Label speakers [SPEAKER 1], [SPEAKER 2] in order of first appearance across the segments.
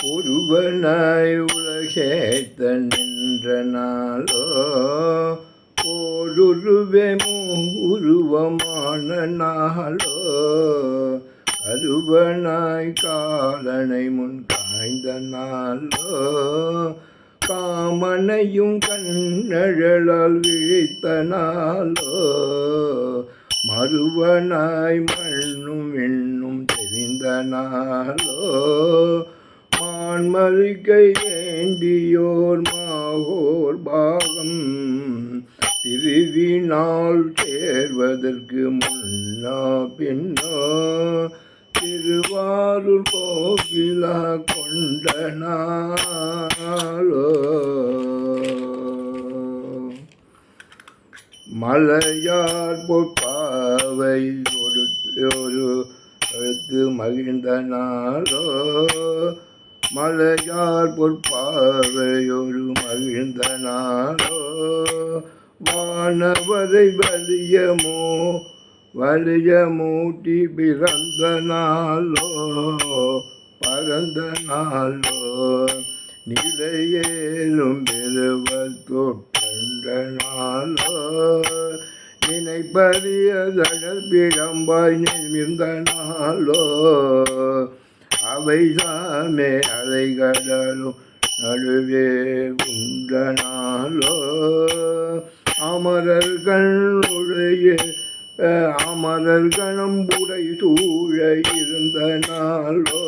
[SPEAKER 1] ஒருவனாய் உலகேத்தன் நின்ற நாளோ ஓருருவெமோ உருவமான நாளோ கருவனாய் காலனை முன் காய்ந்த நாளோ காமனையும் கண்ணழலால் விழித்த நாளோ மறுவனாய் மண்ணும் எண்ணும் தெரிந்த நாளோ மான்மறிக்கை ஏண்டியோர் மாகோர் பாகம். திருவினால் சேர்வதற்கு முன்னா பின்னா. திருவாரூர் கோவிலா கொண்ட நாளோ. மலையார் பொற்பாவை ஒரு ஒரு எடுத்து மகிழ்ந்த நாளோ. மலையார் பொற்பாவையொரு மகிழ்ந்த நாளோ? வானவரை வலியமோ? வலிய மூட்டி பிறந்த நாளோ? பறந்த நாளோ? நிலையேலும் பெறுவர் தொட்ட நாளோ? நினைப்பறிய பிழம்பாய் நிமிர்ந்த நாளோ? அவை சாமே அலை நடுவே உண்டனாலோ நாளோ அமரர்கள் உடைய அமரர் கணம்புடை சூழ இருந்த நாளோ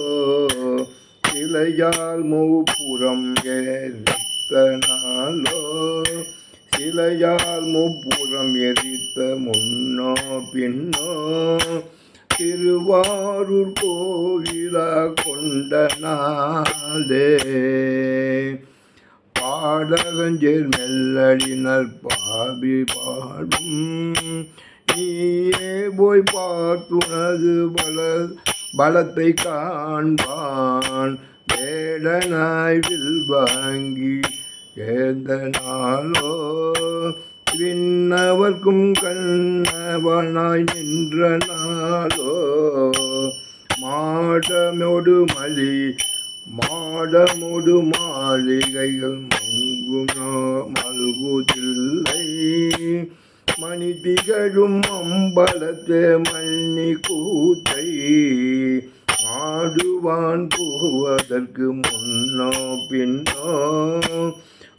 [SPEAKER 1] சிலையால் மூப்புறம் எரித்த நாளோ சிலையால் மூப்புறம் எரித்த முன்னோ பின்னோ. திருவாரூர் கோவிலா கொண்ட நாளே. பாடகஞ்சேர் மெல்லடினர் பாபி பாடும். நீயே போய் பார்த்துனது பல பலத்தை காண்பான். வேடனாய் வில் வாங்கி ஏந்த நாளோ விண்ணவர்க்கும் கண்ணவனாய் நின்ற நாளோ மாடமொடு மலி மாடமொடு மாளிகைகள் மங்குனோ மல்குதில்லை. மணி திகழும் அம்பலத்து மண்ணி கூத்தை ஆடுவான் போவதற்கு முன்னோ பின்னோ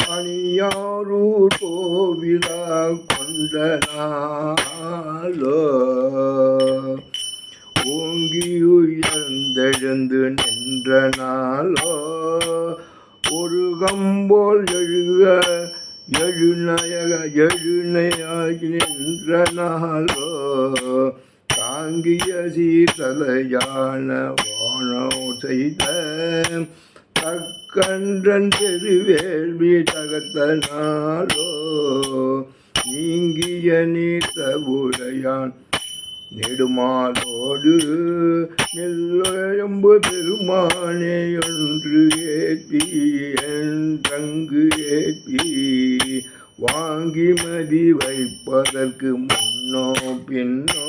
[SPEAKER 1] அணியாரூர் கொண்ட நாளோ ஓங்கி உயர்ந்தெழுந்து நின்ற நாளோ ஒரு கம்போல் எழுக எழுநயக எழுநயாகி நின்ற நாளோ தாங்கிய சீதலையான வானோ செய்த தக்கன்றன் தெருவேள்வி தகத்த நாளோ நீங்கிய நீத்த உடையான் நெடுமாலோடு நெல்லம்பு பெருமானே ஒன்று ஏற்றி என் தங்கு ஏற்றி வாங்கி மதி வைப்பதற்கு முன்னோ பின்னோ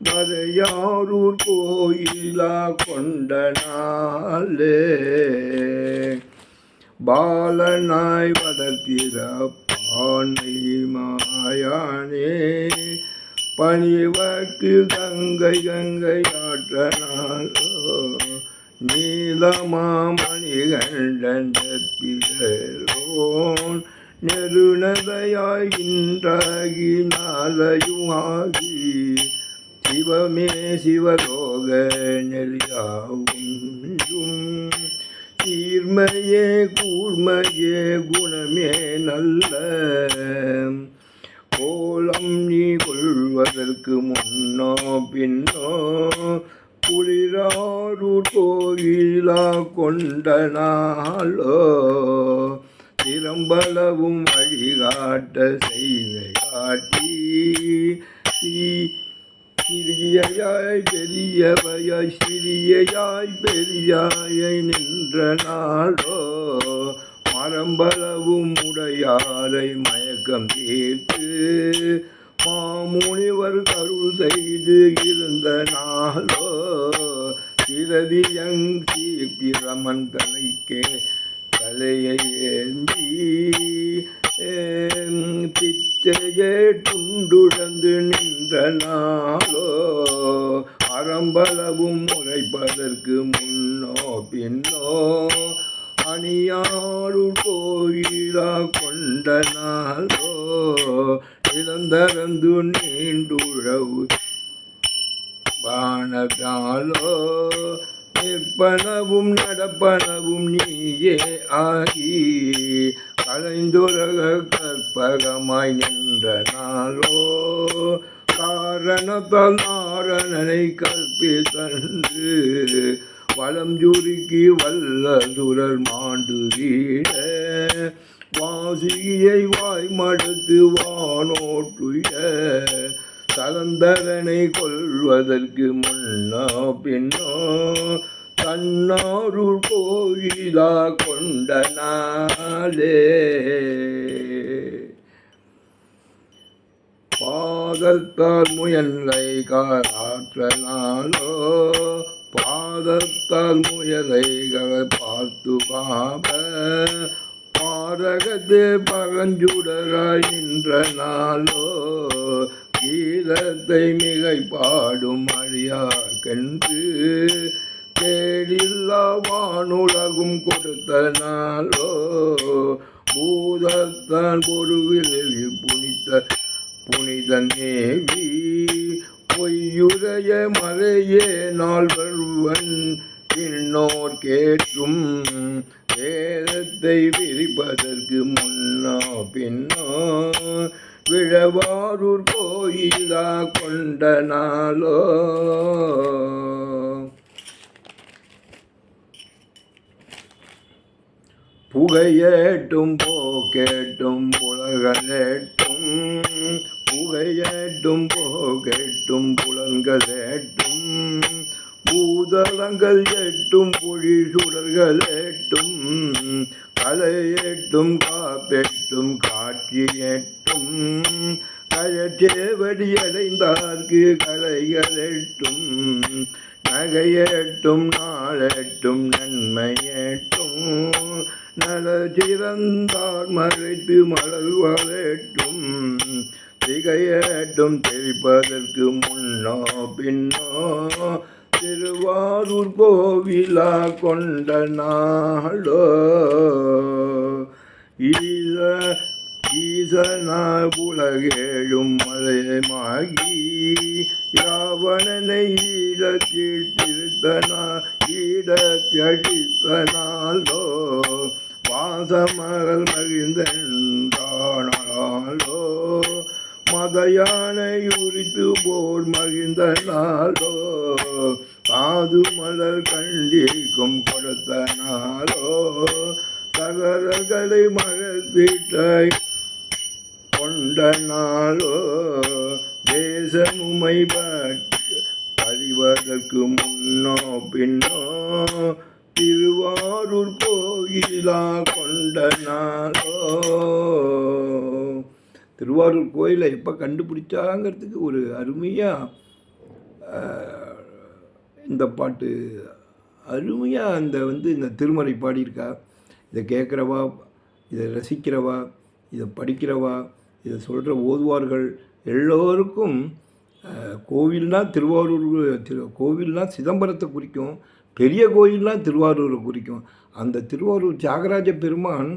[SPEAKER 1] மறையாரூர் கோயிலா கொண்ட நாளே. பாலனாய் வளர்த்திறப்ப பானை மாயானே பணிவர்க்கு கங்கை கங்கை ஆற்றனாலோ நீலமாமணிகண்டன் பிறோன் நெருணதையாகின்றாகி நாளையுமாகி சிவமே சிவலோக நெறியாவும் நீர்மையே கூர்மையே குணமே நல்ல. கோலம் நீ கொள்வதற்கு முன்னோ பின்னோ குளிராரூர் கோயிலா கொண்ட நாளோ திறம்பளவும் வழிகாட்ட செய்தை காட்டி சீ- சிறியாய் பெரியவையாய் சிறியாய் பெரியாயை நின்ற நாளோ மரம்பளவும் உடையாரை மயக்கம் தீர்த்து மாமுனிவர் கருள் செய்து இருந்த நாளோ பிரதியங்கி பிரமன் தலைக்கே தலையை ஏந்தி பிச்சையே துண்டுழந்து நின்ற நாளோ அறம்பளவும் முறைப்பதற்கு முன்னோ பின்னோ அணியாறு கோயிலா கொண்ட நாளோ நிரந்தரந்து நீண்டுழவு வானதாலோ? நிற்பனவும் நடப்பனவும் நீயே ஆகி கலைந்துரக கற்பகமாய் நின்ற நாளோ. காரணத்தால் நாரணனை கற்பித்தன்று வளம் சுருக்கி வல்ல சுரர் மாண்டு வீட வாசியை வாய் மடுத்து வானோட்டுய கலந்தரனை கொள்வதற்கு முன்னோ பின்னோ தன்னாருள் கோயிலா கொண்ட நாளே. பாதத்தால் முயலை காற்றனாலோ பாதத்தால் முயலைகளை பார்த்து பாப பாரகத்தே பகஞ்சுடராய் நின்ற நாளோ கீதத்தை மிகை பாடும் அழியார்கென்று கேடில்லா வானுலகும் கொடுத்த நாளோ பூதத்தான் பொருவில் புனித புனிதன் நேவி பொய்யுடைய மறையே நால்வர்வன் பின்னோர் கேட்கும் வேதத்தை விரிப்பதற்கு முன்னா பின்னா விழவாரூர் கோயிலா கொண்ட நாளோ புகையேட்டும் போக்கேட்டும் புலகலேட்டும். புகையேட்டும் போகேட்டும் புலன்களேட்டும் பூதளங்கள் எட்டும் பொழி சுடர்கள் எட்டும் கலையேட்டும் காப்பெட்டும் காட்சி எட்டும் கழச்சேவடி அடைந்தார்க்கு கலைகளட்டும் நகையட்டும் நாளட்டும் நன்மையட்டும். நல சிறந்தார் மறைத்து மலர் வளட்டும். திகையட்டும் தெரிப்பதற்கு முன்னோ பின்னோ. திருவாரூர் கோவிலா கொண்ட நாளோ. ஈச ஈசனா உலகேழும் மலையமாகி ராவணனை ஈழத்திருத்தனா ஈடத்தடித்தனாலோ வாசமகள் மகிழ்ந்தானாலோ மதயானை உரித்து போர் மகிழ்ந்த நாளோ காது மலர் கண்டிக்கும் கொடுத்த நாளோ தகரங்களை மழத்திட்டாய் கொண்ட நாளோ தேசமுமை அறிவதற்கு முன்னோ பின்னோ திருவாரூர் கோயிலா கொண்ட நாளோ. திருவாரூர் கோயிலை எப்போ கண்டுபிடிச்சாங்கிறதுக்கு ஒரு அருமையாக இந்த பாட்டு அருமையாக அந்த வந்து இந்த திருமறை பாடியிருக்கா. இதை கேட்குறவா இதை ரசிக்கிறவா இதை படிக்கிறவா இதை சொல்கிற ஓதுவார்கள் எல்லோருக்கும் கோவில்னால் திருவாரூர் திரு கோவில்னால் சிதம்பரத்தை குறிக்கும் பெரிய கோயில்னால் திருவாரூரை குறிக்கும். அந்த திருவாரூர் தியாகராஜ பெருமான்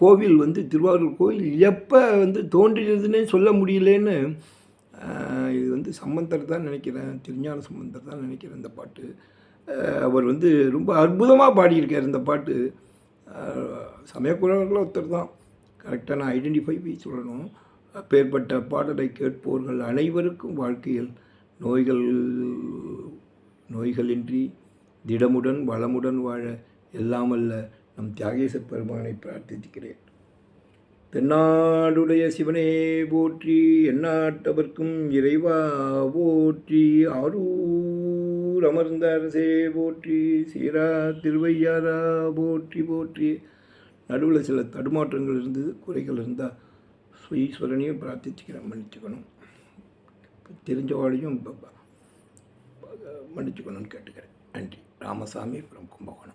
[SPEAKER 1] கோவில் வந்து திருவாரூர் கோயில் எப்போ வந்து தோன்றினதுன்னே சொல்ல முடியலேன்னு இது வந்து சம்பந்தர் தான் நினைக்கிறேன் திருஞான சம்பந்தர் தான் நினைக்கிறேன் இந்த பாட்டு. அவர் வந்து ரொம்ப அற்புதமாக பாடியிருக்கார் இந்த பாட்டு. சமயக்குறவர்கள் ஒருத்தர் தான். கரெக்டாக நான் ஐடென்டிஃபை போய் சொல்லணும். அப்பேற்பட்ட பாடலை கேட்போர்கள் அனைவருக்கும் வாழ்க்கையில் நோய்கள் நோய்களின்றி திடமுடன் வளமுடன் வாழ எல்லாமல்ல நம் தியாகேசர் பெருமானை பிரார்த்திக்கிறேன் தென்னாடுடைய சிவனே போற்றி எந்நாட்டவர்க்கும் இறைவா போற்றி ஆரூர் அமர்ந்த அரசே போற்றி சீரா திருவையாரா போற்றி போற்றி. நடுவில் சில தடுமாற்றங்கள் இருந்தது குறைகள் இருந்தால் ஈஸ்வரனையும் பிரார்த்திச்சுக்கிறேன் மன்னிச்சுக்கணும். தெரிஞ்சவாளையும் மன்னிச்சுக்கணும்னு கேட்டுக்கிறேன். நன்றி. ராமசாமி அப்புறம் கும்பகோணம்.